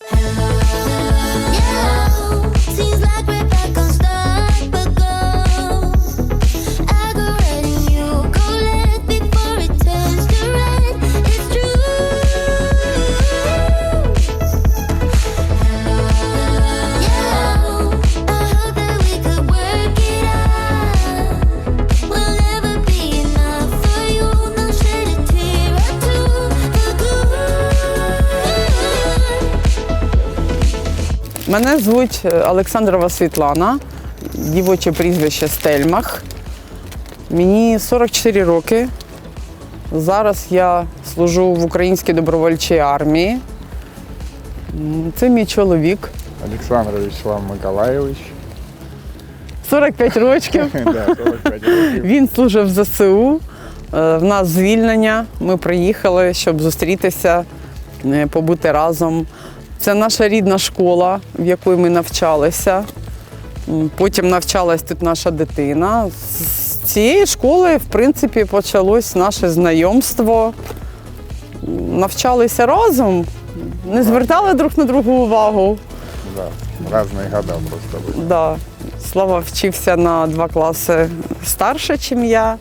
Hello. Мене звуть е, Олександрова Світлана, дівоче прізвище Стельмах. Мені 44 роки. Зараз я служу в українській добровольчій армії. Це мій чоловік. Олександр Вячеслав Миколайович. 45 років. Да, 45 років. Він служив в ЗСУ. Е, В нас звільнення. Ми приїхали, щоб зустрітися, е, побути разом. Це наша рідна школа, в якій ми навчалися. Потім навчалась тут наша дитина. З цієї школи, в принципі, почалось наше знайомство. Навчалися разом, не звертали друг на другу увагу. Да, разные года просто были. Да. Слава вчився на два класи старше, ніж я.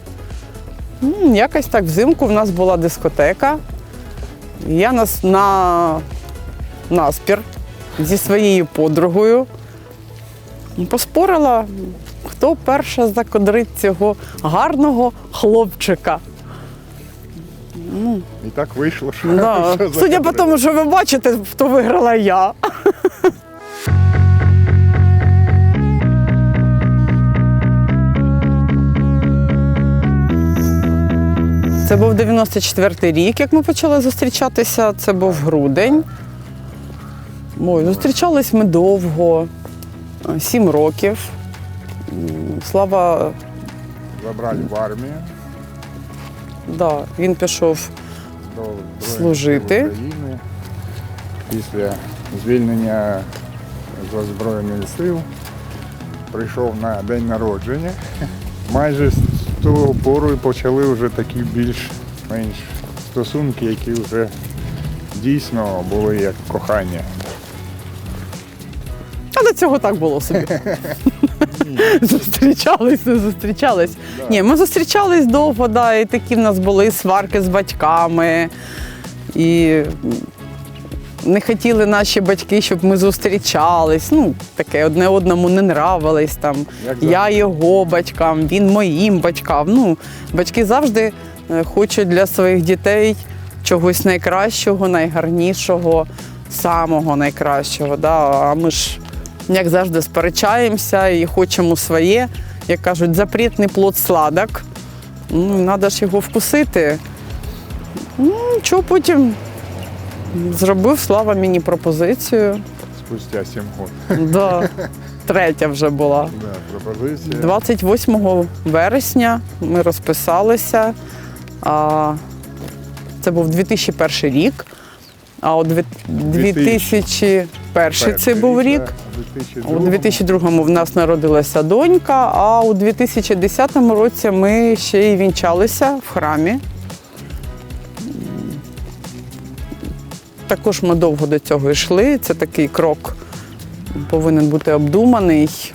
Якось так взимку в нас була дискотека. Я нас на наспір зі своєю подругою поспорила, хто перша закодрить цього гарного хлопчика. І так вийшло, що Да. що Судя по тому, що ви бачите, то виграла я. Це був 94-й рік, як ми почали зустрічатися. Це був грудень. Ой, зустрічались ми довго, е, сім років. Слава, забрали в армію да, він пішов до Служити. України. Після звільнення з Збройних сил прийшов на день народження. Майже з того пору і почали вже такі більш-менш стосунки, які вже дійсно були як кохання. А до цього так було собі. зустрічались, не зустрічались. Ні, ми зустрічались довго, да, і такі в нас були сварки з батьками. І не хотіли наші батьки, щоб ми зустрічались. Ну, таке одне одному не нравились. Там. Як Я його батькам, він моїм батькам. Ну, батьки завжди е, хочуть для своїх дітей чогось найкращого, найгарнішого, самого найкращого. Да? А ми ж, як завжди, сперечаємося і хочемо своє. Як кажуть, запретний плод сладок. Ну, Треба ж його вкусити. Ну, що потім зробив Слава мені пропозицію. Спустя сім років. Да. Третя вже була. Да, пропозиція. 28 вересня ми розписалися. А, це був 2001 рік. А у 2001 це був рік. У 2002 в нас народилася донька, а у 2010 році ми ще й вінчалися в храмі. Також ми довго до цього йшли. Це такий крок повинен бути обдуманий.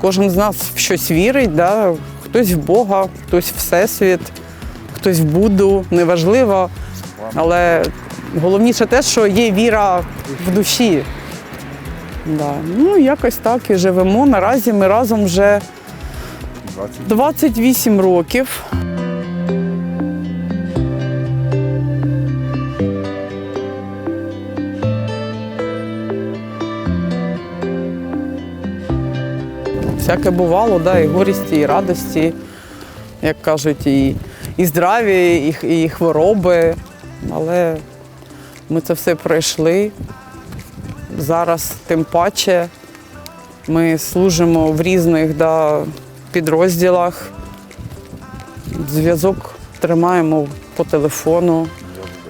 Кожен з нас в щось вірить, да? хтось в Бога, хтось в Всесвіт, хтось в Будду, неважливо. Але головніше те, що є віра в душі. Да. Ну, якось так і живемо. Наразі ми разом вже 28 років. Всяке бувало, да, і горісті, і радості, як кажуть, і, і здраві, і, і хвороби. Але ми це все пройшли. Зараз тим паче ми служимо в різних да, підрозділах. Зв'язок тримаємо по телефону.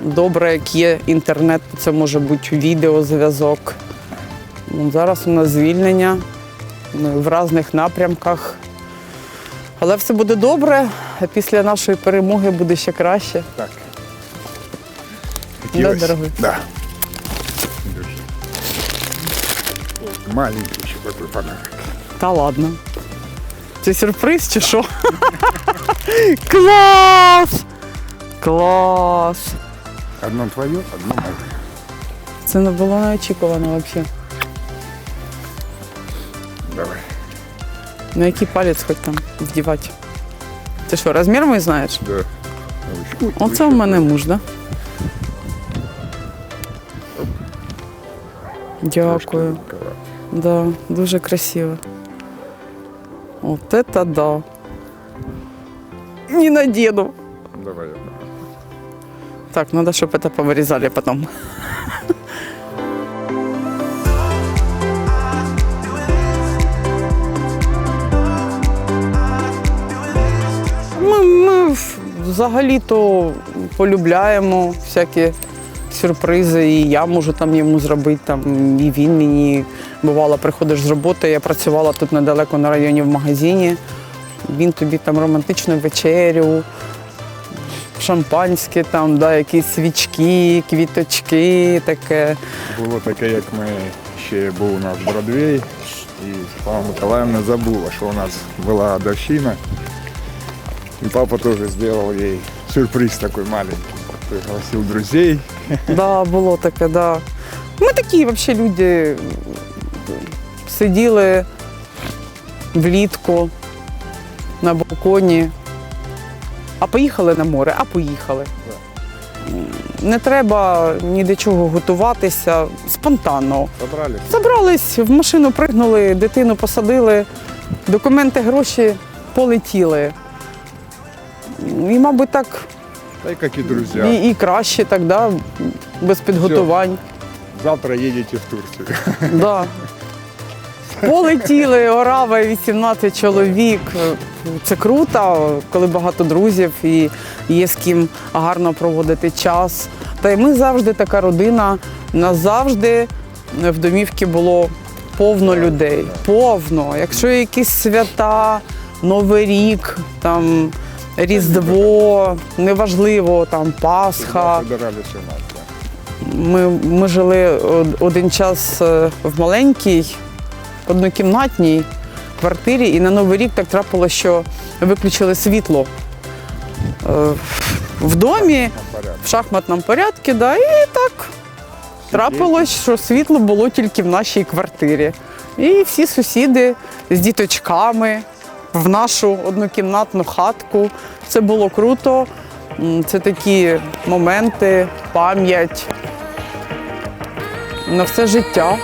Добре, як є інтернет, це може бути відеозв'язок. Ну, Зараз у нас звільнення ми в різних напрямках. Але все буде добре, а після нашої перемоги буде ще краще. Так. Да, дорогой? Да. Дуже Маленький еще такой подарок. Та ладно. Це сюрприз чи що? Клас! Клас! Одно твое, одно мое. Це не було неочікувано взагалі. Давай. На який палець хоч там здівати? Ти що, розмір мій знаєш? Да. Ой, Оце в мене муж, да? Дякую. Да, дуже красиво. Вот это да. Не надену. Давай одно. Так, надо, чтобы это повырезали потом. Ми, ми в- взагалі-то полюбляємо всякі сюрпризи, і я можу там йому зробити, там, і він мені. Бувало, приходиш з роботи, я працювала тут недалеко на районі в магазині. Він тобі там романтичну вечерю, шампанське, там, да, якісь свічки, квіточки, таке. Було таке, як ми ще був у нас Бродвей, і Слава Миколаївна забула, що у нас була годовщина. І папа теж зробив їй сюрприз такий маленький. Пригласив друзей. Да, було таке, да. Ми такі взагалі люди сиділи влітку на балконі, а поїхали на море, а поїхали. Не треба ні до чого готуватися спонтанно. Собрались. Забрались, в машину пригнули, дитину посадили, документи, гроші полетіли. І, мабуть, так Та й як і друзі. і, і краще, так, без підготувань. Завтра їдете в Турцію. Да. Полетіли, орава, 18 чоловік. Це круто, коли багато друзів і є з ким гарно проводити час. Та й ми завжди така родина. У нас завжди в домівці було повно людей. Повно. Якщо якісь свята, Новий рік, там, Різдво, неважливо, там Пасха. Ми, ми жили один час е, в маленькій однокімнатній квартирі, і на Новий рік так трапилося, що виключили світло е, в домі в шахматному порядку, да, і так трапилось, що світло було тільки в нашій квартирі. І всі сусіди з діточками в нашу однокімнатну хатку. Це було круто. Це такі моменти, пам'ять на все життя.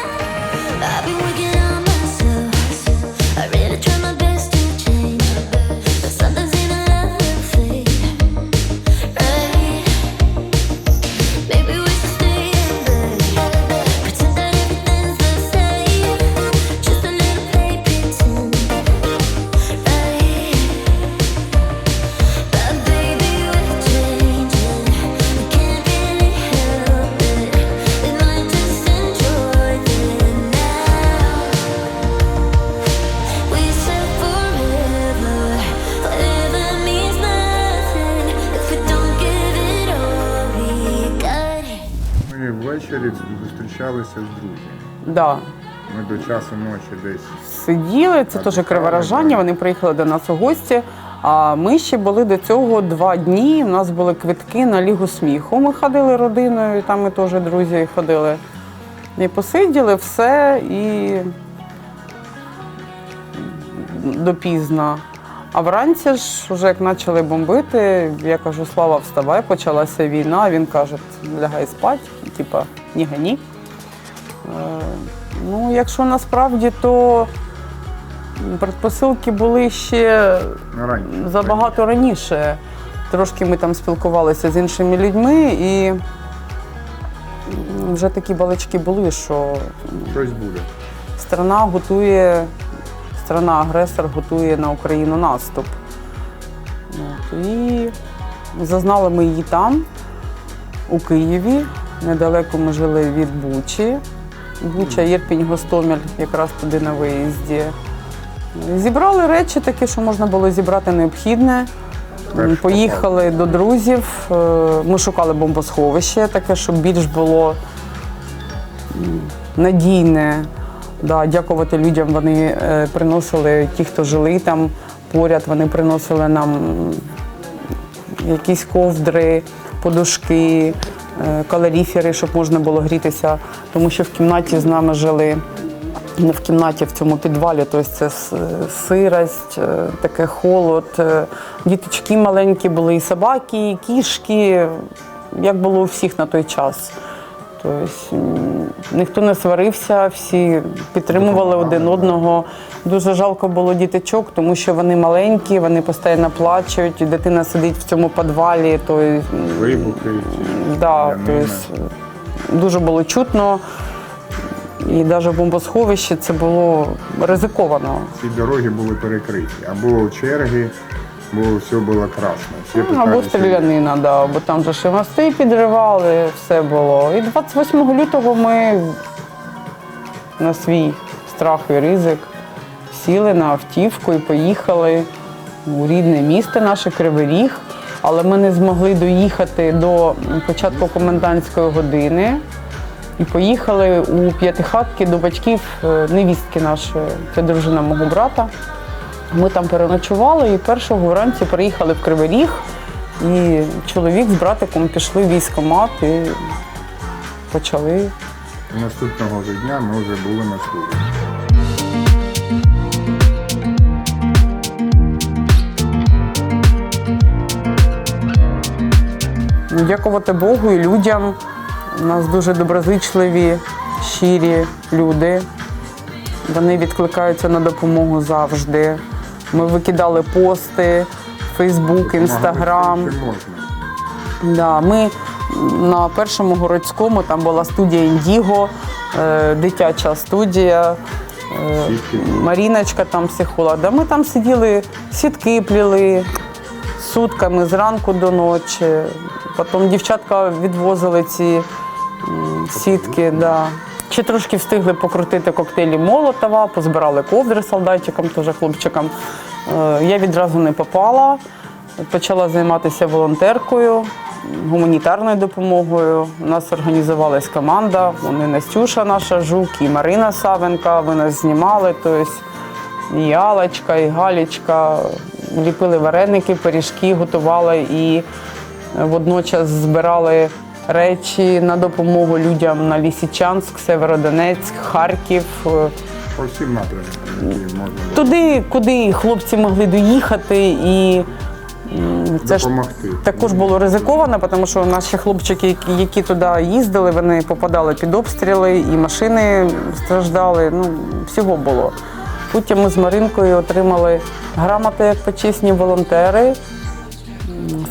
Ввечері зустрічалися з друзями. Да. Ми до часу ночі десь. Сиділи, це теж криворожання, вони приїхали до нас у гості. А ми ще були до цього два дні. У нас були квитки на Лігу сміху. Ми ходили родиною, і там ми теж друзі ходили. І посиділи все і допізно. А вранці ж, вже як почали бомбити, я кажу, Слава, вставай, почалася війна. Він каже, лягай спать, типа, ні гані. Е, Ну, якщо насправді, то предпосилки були ще раніше. забагато раніше. Трошки ми там спілкувалися з іншими людьми, і вже такі балачки були, що Щось буде. страна готує, страна-агресор готує на Україну наступ. От, і зазнали ми її там, у Києві. Недалеко ми жили від Бучі. Буча, Єрпінь, Гостомель, якраз туди на виїзді. Зібрали речі такі, що можна було зібрати необхідне. Поїхали до друзів. Е, Ми шукали бомбосховище, таке, щоб більш було надійне. Да, дякувати людям. Вони е, приносили ті, хто жили там поряд, вони приносили нам якісь ковдри, подушки, е, калоріфери, щоб можна було грітися, тому що в кімнаті з нами жили. Не в кімнаті, в цьому підвалі, тобто це сирость, е, таке холод. Діточки маленькі були, і собаки, і кішки, як було у всіх на той час. Тобто ніхто не сварився, всі підтримували один одного. Дуже жалко було діточок, тому що вони маленькі, вони постійно плачуть, і дитина сидить в цьому підвалі. То, Вибухи. да, тобто, дуже було чутно. І навіть в бомбосховищі це було ризиковано. Ці дороги були перекриті. Або черги, бо все було красно. Всі Ну, Або стрілянина, да, бо там же ще мости підривали, все було. І 28 лютого ми на свій страх і ризик сіли на автівку і поїхали у рідне місто наше Кривий Ріг. Але ми не змогли доїхати до початку комендантської години. І поїхали у п'ятихатки до батьків е, невістки нашої, це дружина мого брата. Ми там переночували і першого вранці приїхали в Кривий Ріг. І чоловік з братиком пішли в військкомат і почали. Наступного ж дня ми вже були на службі. Дякувати Богу і людям. У нас дуже доброзичливі, щирі люди. Вони відкликаються на допомогу завжди. Ми викидали пости, Фейсбук, Інстаграм. Да, ми на першому городському там була студія Індіго, е, дитяча студія. е, Маріночка там психолог. Да, ми там сиділи, сітки пліли сутками зранку до ночі. Потім дівчатка відвозили ці м, сітки. Да. Ще трошки встигли покрутити коктейлі Молотова, позбирали ковдри солдатчикам, теж хлопчикам. Е, Я відразу не попала. Почала займатися волонтеркою, гуманітарною допомогою. У нас організувалась команда. Вони Настюша, наша жук, і Марина Савенка. Ви нас знімали. Тобто і Алочка, і Галічка. Ліпили вареники, пиріжки, готували і водночас збирали речі на допомогу людям на Лісічанськ, Северодонецьк, Харків. По всім напрямкам, які можна Туди, куди хлопці могли доїхати, і це ж допомогти. також було ризиковано, тому що наші хлопчики, які туди їздили, вони попадали під обстріли, і машини страждали. Ну, всього було. Потім ми з Маринкою отримали грамоти як почесні волонтери.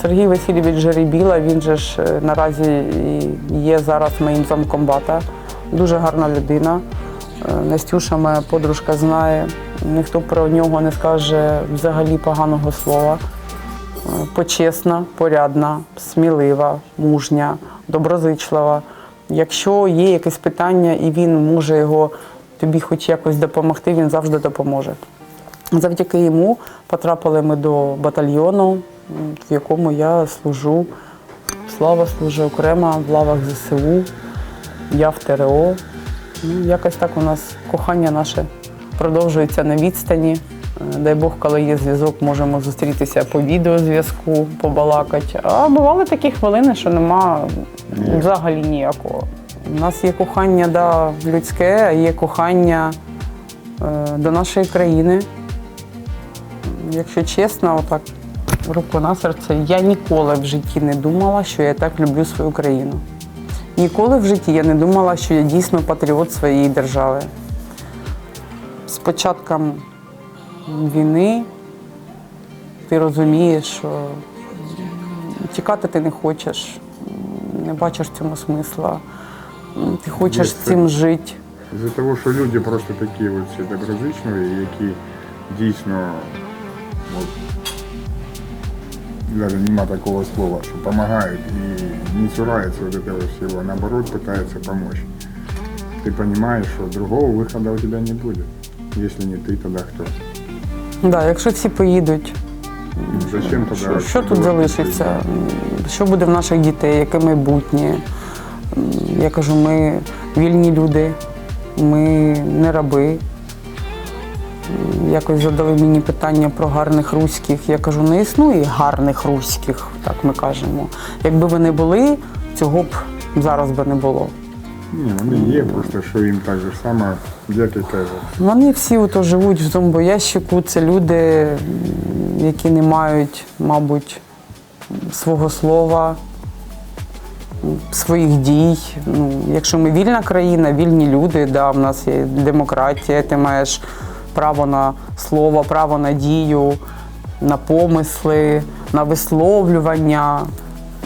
Сергій Васильович Жеребіла, він же ж е, наразі є зараз моїм замкомбата. Дуже гарна людина. Е, Настюша, моя подружка, знає. Ніхто про нього не скаже взагалі поганого слова. Е, Почесна, порядна, смілива, мужня, доброзичлива. Якщо є якесь питання і він може його тобі хоч якось допомогти, він завжди допоможе. Завдяки йому потрапили ми до батальйону, в якому я служу. Слава служить окремо в лавах ЗСУ, я в ТРО. Ну, якось так у нас кохання наше продовжується на відстані. Е, Дай Бог, коли є зв'язок, можемо зустрітися по відеозв'язку, побалакати. А бували такі хвилини, що нема взагалі ніякого. У нас є кохання да, людське, а є кохання е, до нашої країни. Якщо чесно, отак, руку на серце, я ніколи в житті не думала, що я так люблю свою країну. Ніколи в житті я не думала, що я дійсно патріот своєї держави. З початком війни ти розумієш, що тікати ти не хочеш, не бачиш в цьому смисла. Ти хочеш Є з цим жити. З-за того, що люди просто такі всі доброзичливі, які дійсно от, навіть нема такого слова, що допомагають і не цураються вот этого всего, наоборот, пытаются помочь. Ты понимаешь, что другого выхода у тебя не будет. Если не ты, тогда кто? Да, якщо всі поїдуть, Зачем тогда? Що, що тут делать залишиться? это? М, Що буде в наших дітей, яке майбутнє? М, Я кажу, ми вільні люди, ми не раби. Якось задали мені питання про гарних руських. Я кажу, не існує гарних руських, так ми кажемо. Якби вони були, цього б зараз би не було. Ні, вони є, просто що їм так же само, як і каже. Вони всі ото живуть в зомбоящику. Це люди, які не мають, мабуть, свого слова, своїх дій. Ну, якщо ми вільна країна, вільні люди, да, в нас є демократія, ти маєш право на слово, право на дію, на помисли, на висловлювання.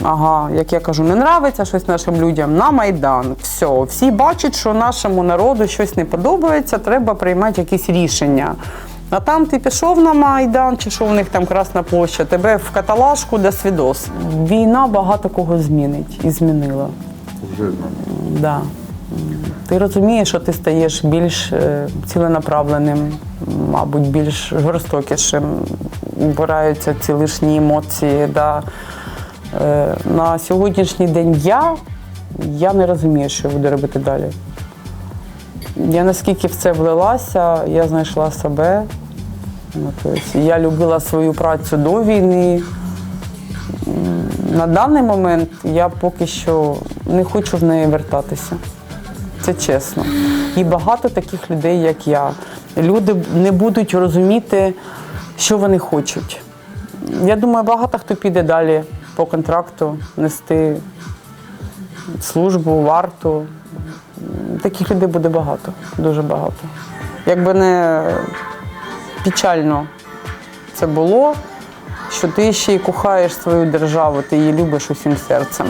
Ага, як я кажу, не нравиться щось нашим людям на Майдан. Все, всі бачать, що нашому народу щось не подобається, треба приймати якісь рішення. А там ти пішов на Майдан, чи що в них там Красна площа, тебе в каталажку до свідос. Війна багато кого змінить і змінила. Вже. Да. Ти розумієш, що ти стаєш більш е, ціленаправленим, мабуть, більш жорстокішим. Вбираються ці лишні емоції. Да. Е, На сьогоднішній день я, я не розумію, що я буду робити далі. Я наскільки в це влилася, я знайшла себе. Ну, тобто, я любила свою працю до війни. На даний момент я поки що не хочу в неї вертатися. Це чесно. І багато таких людей, як я. Люди не будуть розуміти, що вони хочуть. Я думаю, багато хто піде далі по контракту нести службу, варту. Таких людей буде багато, дуже багато. Якби не печально це було, що ти ще й кохаєш свою державу, ти її любиш усім серцем.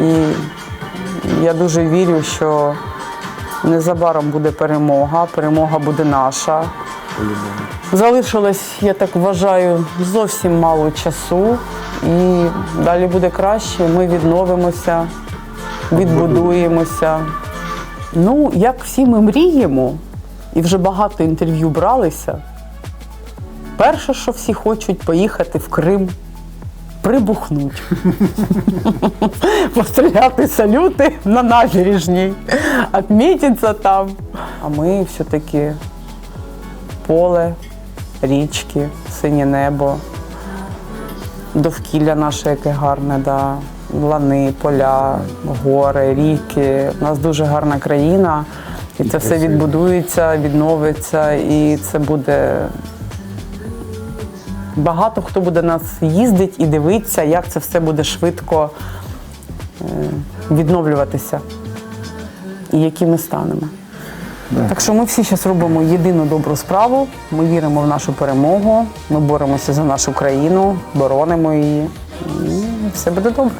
І я дуже вірю, що незабаром буде перемога, перемога буде наша. Залишилось, я так вважаю, зовсім мало часу, і далі буде краще. Ми відновимося, відбудуємося. Ну, як всі ми мріємо, і вже багато інтерв'ю бралися. Перше, що всі хочуть, поїхати в Крим, прибухнуть. Постріляти салюти на набережній, відмітитися там. А ми все-таки поле, річки, синє небо, довкілля наше, яке гарне, да. лани, поля, гори, ріки. У нас дуже гарна країна. І це все відбудується, відновиться, і це буде багато хто буде нас їздить і дивиться, як це все буде швидко е, відновлюватися і які ми станемо. Так що ми всі зараз робимо єдину добру справу. Ми віримо в нашу перемогу, ми боремося за нашу країну, боронимо її. І все буде добре.